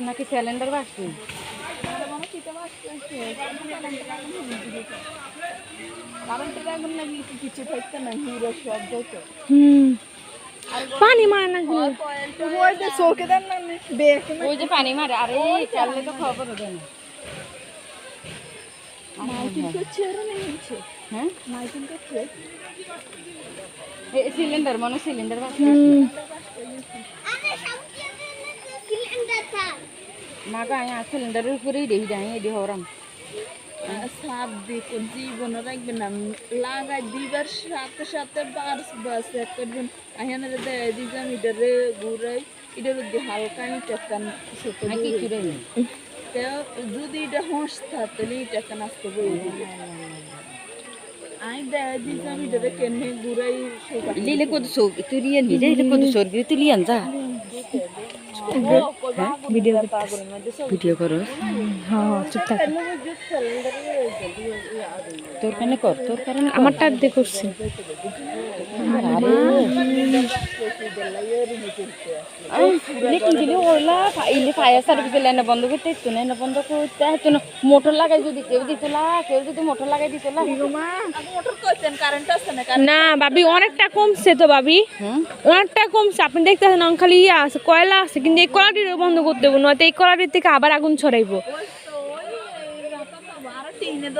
নাকি সিলিন্ডার বাসছি পানি মারে না চৌকে দেন না ওই যে পানি মারে। আরে, চাললে তো না। হ্যাঁ? সিলিন্ডার মনে সিলিন্ডার বাসছি গা সিলিন্ডারের উপরেই দেখি যাই এদি হরাম সাপ দেখুন জীবন রাখবেন না। লাগাই দিবার সাথে সাথে বার বাস করবেন আহেন দেয় দিজাম ইডারে ঘুরাই ইডার মধ্যে হালকা ইট একটা ছোট না? যদি এটা হস তাহলে ইট একটা নাচতে লিলে কত সোগ তুলিয়ান দি কত সরবি তুলিয়ান যা ভিডিও ভিডিও করো হ্যাঁ চুপ থাক তোর কারণে কর তোর কারণে আমারটা দিয়ে করছি লেকিন দিলে ওলা ইলে ফায়ার সার্ভিস লাইনে বন্ধ করতে ইতো না বন্ধ করতে না মোটর লাগাই যদি কেউ দিতলা কেউ যদি মোটর লাগাই দিতলা মোটর করছেন কারেন্ট আছে না না ভাবি অনেকটা কমছে তো ভাবি অনেকটা কমছে আপনি দেখতেছেন অন খালি ইয়ে আছে কয়লা আছে কিন্তু এই কলাটিরও বন্ধ করতে হবে নয়তো এই কলাটির থেকে আবার আগুন ছড়াইবো টিনে